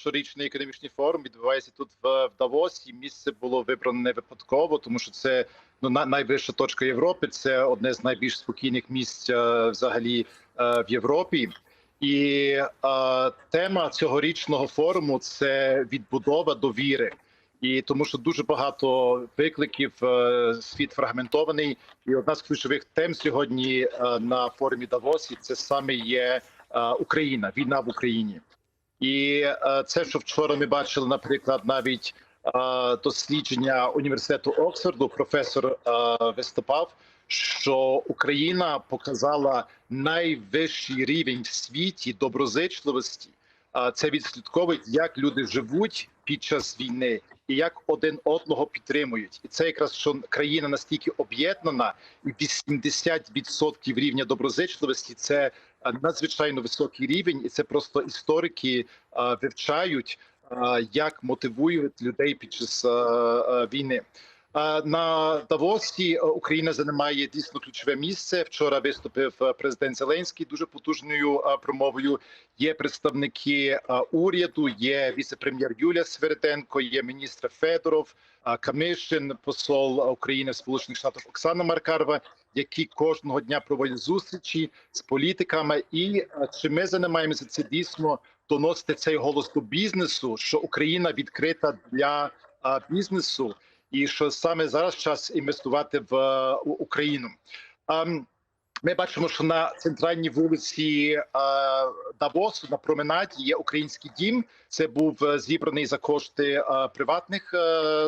щорічний економічний форум відбувається тут в, в Давосі. Місце було вибрано не випадково, тому що це ну на- найвища точка Європи. Це одне з найбільш спокійних місць е, взагалі е, в Європі. І е, тема цьогорічного форуму це відбудова довіри. І тому, що дуже багато викликів е, світ фрагментований, і одна з ключових тем сьогодні на форумі Давосі це саме є Україна, війна в Україні. І е, це, що вчора ми бачили, наприклад, навіть е, дослідження університету Оксфорду, професор е, виступав, що Україна показала найвищий рівень в світі доброзичливості. Це відслідковують, як люди живуть під час війни і як один одного підтримують. І це якраз що країна настільки об'єднана, і 80% рівня доброзичливості це надзвичайно високий рівень, і це просто історики е, вивчають, е, як мотивують людей під час е, війни. На Давосі Україна займає дійсно ключове місце. Вчора виступив президент Зеленський дуже потужною промовою. Є представники уряду, є віце-прем'єр Юлія Сверетенко, є міністр Федоров, Камишин, посол України в Сполучених Штатах Оксана Маркарова, які кожного дня проводять зустрічі з політиками. І е, чи ми займаємося це дійсно доносити цей голос до бізнесу, що Україна відкрита для е, бізнесу і що саме зараз час інвестувати в е, Україну. Ем, Ми бачимо, що на центральній вулиці Давосу на променаді є український дім. Це був зібраний за кошти приватних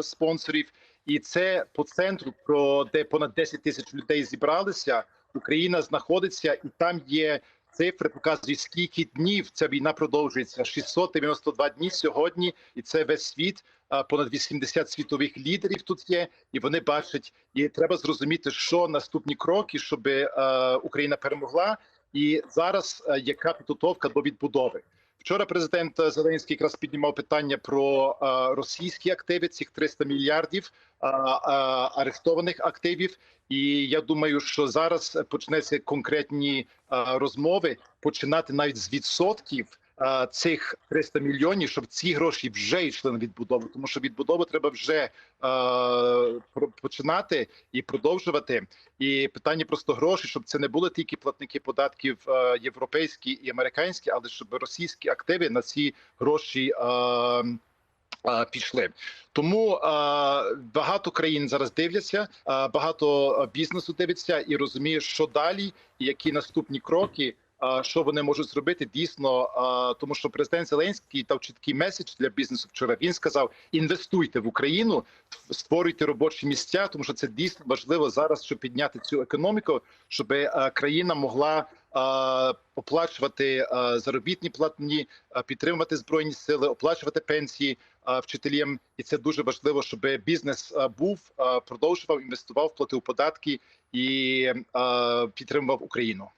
спонсорів, і це по центру, про де понад 10 тисяч людей зібралися. Україна знаходиться, і там є цифри, показують скільки днів ця війна продовжується. 692 дні сьогодні, і це весь світ. Понад 80 світових лідерів тут є, і вони бачать, і треба зрозуміти, що наступні кроки, щоб е, Україна перемогла, і зараз е, яка підготовка до відбудови. Вчора президент е, Зеленський якраз піднімав питання про е, російські активи, цих 300 мільярдів е, арештованих активів. І я думаю, що зараз почнеться конкретні розмови, починати навіть з відсотків цих 300 мільйонів, щоб ці гроші вже йшли на відбудову, тому що відбудову треба вже е, починати і продовжувати. І питання просто грошей, щоб це не були тільки платники податків е, європейські і американські, але щоб російські активи на ці гроші. Е, Пішли тому е, багато країн зараз дивляться, е, багато бізнесу дивиться і розуміє, що далі, і які наступні кроки, що вони можуть зробити дійсно. тому що президент Зеленський дав чіткий меседж для бізнесу. Вчора він сказав: інвестуйте в Україну, створюйте робочі місця, тому що це дійсно важливо зараз, щоб підняти цю економіку, щоб е, країна могла оплачувати заробітні платні, підтримувати збройні сили, оплачувати пенсії вчителям, і це дуже важливо, щоб бізнес був продовжував інвестував, платив податки і підтримував Україну.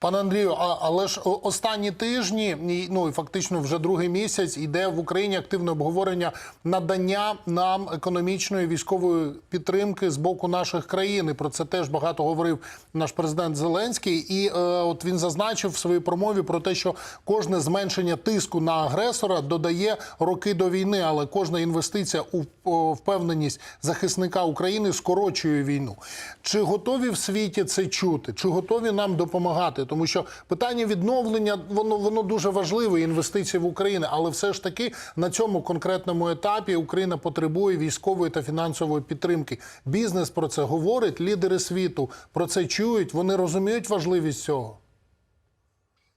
Пане Андрію, а, але ж останні тижні, ну і фактично вже другий місяць, іде в Україні активне обговорення надання нам економічної військової підтримки з боку наших країн. І про це теж багато говорив наш президент Зеленський. І е, от він зазначив в своїй промові про те, що кожне зменшення тиску на агресора додає роки до війни, але кожна інвестиція у впевненість захисника України скорочує війну. Чи готові в світі це чути? Чи готові нам допомагати? Тому що питання відновлення воно воно дуже важливе. Інвестиції в Україну, але все ж таки на цьому конкретному етапі Україна потребує військової та фінансової підтримки. Бізнес про це говорить, лідери світу про це чують. Вони розуміють важливість цього.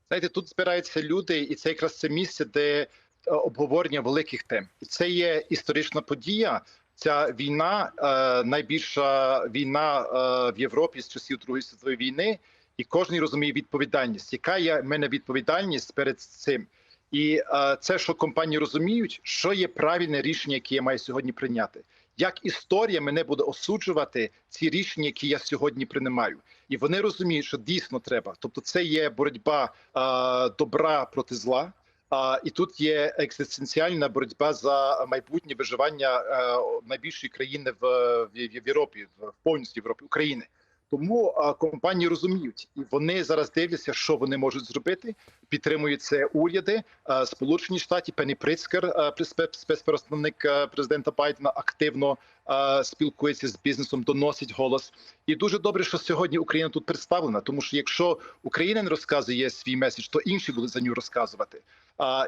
Знаєте, тут збираються люди, і це якраз це місце, де е, обговорення великих тем. І це є історична подія. Ця війна е, найбільша війна е, в Європі з часів Другої світової війни, і кожен розуміє відповідальність. Яка є в мене відповідальність перед цим? І е, це, що компанії розуміють, що є правильне рішення, яке я маю сьогодні прийняти. Як історія мене буде осуджувати ці рішення, які я сьогодні приймаю, і вони розуміють, що дійсно треба. Тобто, це є боротьба е, добра проти зла. А і тут є екзистенціальна боротьба за майбутнє виживання е, найбільшої країни в, в, в Європі, в повністю Європі України. Тому а, компанії розуміють, і вони зараз дивляться, що вони можуть зробити. Підтримують це уряди а, Сполучені Штати. Пені Прицкер, а, президента Байдена, активно спілкується з бізнесом, доносить голос. І дуже добре, що сьогодні Україна тут представлена. Тому що якщо Україна не розказує свій меседж, то інші будуть за нього розказувати.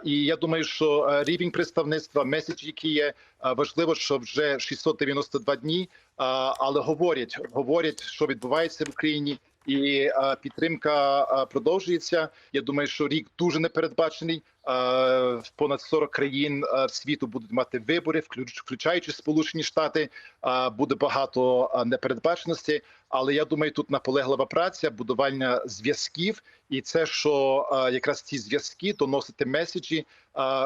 І я думаю, що рівень представництва, меседж, який є важливо, що вже 692 дні, але говорять, говорять, що відбувається в Україні, і підтримка продовжується. Я думаю, що рік дуже непередбачений. В понад 40 країн світу будуть мати вибори, включ- включаючи Сполучені Штати. Буде багато непередбаченості. Але я думаю, тут наполеглива праця, будування зв'язків, і це, що якраз ці зв'язки доносити меседжі,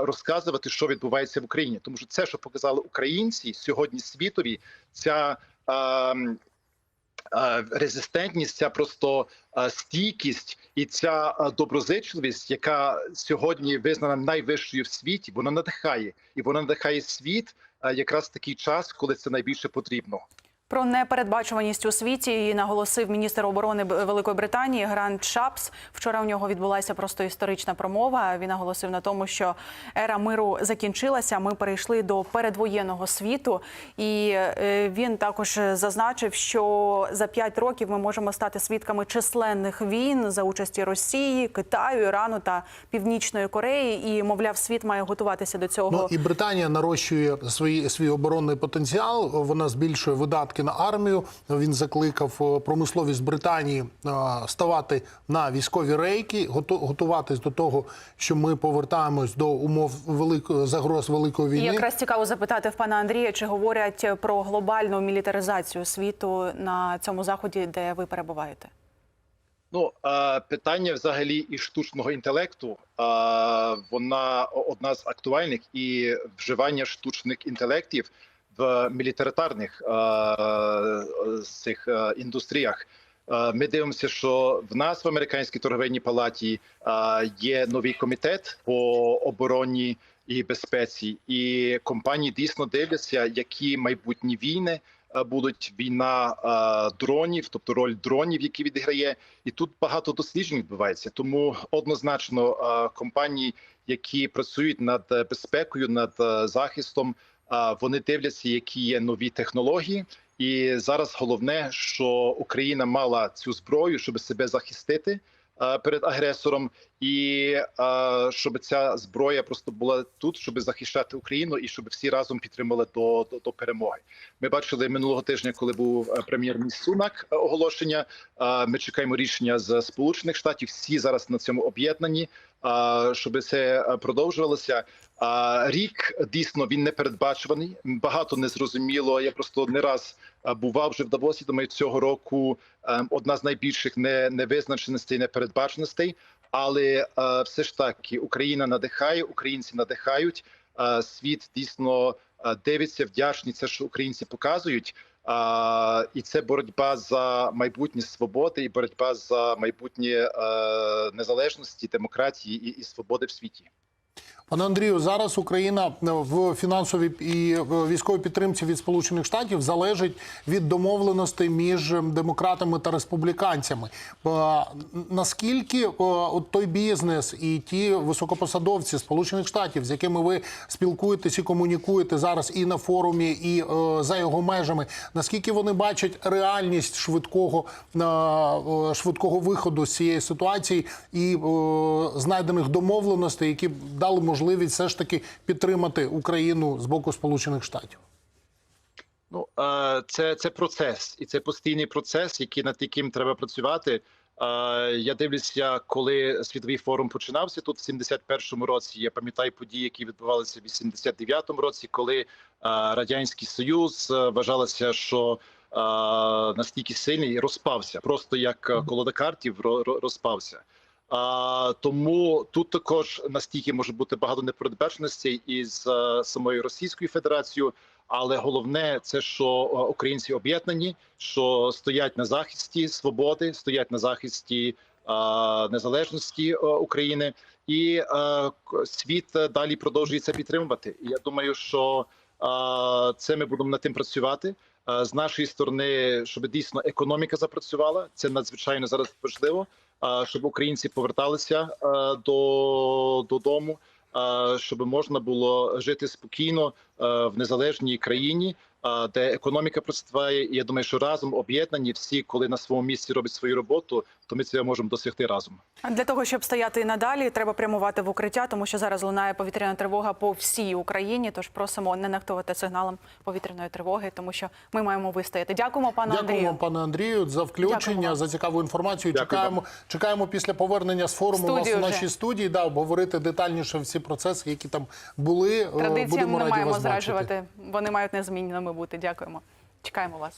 розказувати, що відбувається в Україні, тому що це, що показали українці сьогодні світові, ця резистентність, ця просто е, стійкість і ця е, доброзичливість, яка сьогодні визнана найвищою в світі, вона надихає і вона надихає світ е, якраз в такий час, коли це найбільше потрібно. Про непередбачуваність у світі її наголосив міністр оборони Великої Британії Грант Шапс. Вчора у нього відбулася просто історична промова. Він наголосив на тому, що ера миру закінчилася. Ми перейшли до передвоєнного світу, і е, він також зазначив, що за п'ять років ми можемо стати свідками численних війн за участі Росії, Китаю, Ірану та Північної Кореї. І мовляв, світ має готуватися до цього. Ну і Британія нарощує свій свій оборонний потенціал. Вона збільшує видатки на армію. Він закликав е, промисловість Британії е, ставати на військові рейки, готу- готуватись до того, що ми повертаємось до умов великої загроз великої І війни. якраз цікаво запитати в пана Андрія, чи говорять про глобальну мілітаризацію світу на цьому заході, де ви перебуваєте? Ну питання взагалі і штучного інтелекту. Вона одна з актуальних і вживання штучних інтелектів в мілітаритарних е, цих е, індустріях. Е, Ми дивимося, що в нас в американській торговельній палаті є новий комітет по обороні і безпеці, і компанії дійсно дивляться, які майбутні війни будуть війна дронів, тобто роль дронів, які відіграє, і тут багато досліджень відбувається. Тому однозначно компанії, які працюють над безпекою, над захистом, вони дивляться, які є нові технології. І зараз головне, що Україна мала цю зброю, щоб себе захистити перед агресором, і щоб ця зброя просто була тут, щоб захищати Україну, і щоб всі разом підтримали до, до, до перемоги. Ми бачили минулого тижня, коли був е, прем'єр-міністр Сунак е, оголошення. Ми чекаємо рішення з Сполучених Штатів. Всі зараз на цьому об'єднані, щоб це е, продовжувалося. Рік дійсно він не передбачуваний. Багато не зрозуміло. Я просто не раз е, бував вже в Давосі. Думаю, цього року е, одна з найбільших невизначеностей, непередбаченостей. Але все ж таки Україна надихає, українці надихають. Світ дійсно дивиться, вдячні це, що українці показують. А, і це боротьба за майбутнє свободи, і боротьба за майбутнє незалежності, демократії і, і свободи в світі. Пане Андрію, зараз Україна в фінансовій і військовій підтримці від Сполучених Штатів залежить від домовленостей між демократами та республіканцями. Е, Наскільки е, той бізнес і ті високопосадовці Сполучених Штатів, з якими ви спілкуєтесь і комунікуєте зараз і на форумі, і е, за його межами, наскільки вони бачать реальність швидкого е, е, швидкого виходу з цієї ситуації і е, знайдених домовленостей, які дали можливість все ж таки підтримати Україну з боку Сполучених Штатів? Ну це, це процес, і це постійний процес, який над яким треба працювати. Я дивлюся, коли світовий форум починався тут в 71-му році. Я пам'ятаю події, які відбувалися в 89-му році, коли радянський союз вважалося, що настільки сильний розпався, просто як колода картів ро- ро- розпався. А, тому тут також настільки може бути багато непередбаченостей із е, самою Російською Федерацією. Але головне це, що е, українці об'єднані, що стоять на захисті свободи, стоять на захисті е, незалежності України, і к- світ далі продовжує це підтримувати. І я думаю, що е, це ми будемо над тим працювати. Е, З нашої сторони, щоб дійсно економіка запрацювала, це надзвичайно зараз важливо. Щоб українці поверталися е, до додому, е, щоб можна було жити спокійно е, в незалежній країні, де економіка процвітає. І я думаю, що разом об'єднані всі, коли на своєму місці роблять свою роботу, то ми це можемо досягти разом. Для того щоб стояти і надалі, треба прямувати в укриття, тому що зараз лунає повітряна тривога по всій Україні. Тож просимо не нехтувати сигналом повітряної тривоги, тому що ми маємо вистояти. Дякуємо, пане Дякуємо, Андрію. пане Андрію, за включення, за цікаву інформацію. Дякую чекаємо, чекаємо після повернення з форуму у нас Студію нашій студії. Да, обговорити детальніше всі процеси, які там були. Е, Традиціям Будемо не раді маємо вас бачити. зраджувати. Вони мають незмінними бути. Дякуємо. Чекаємо вас.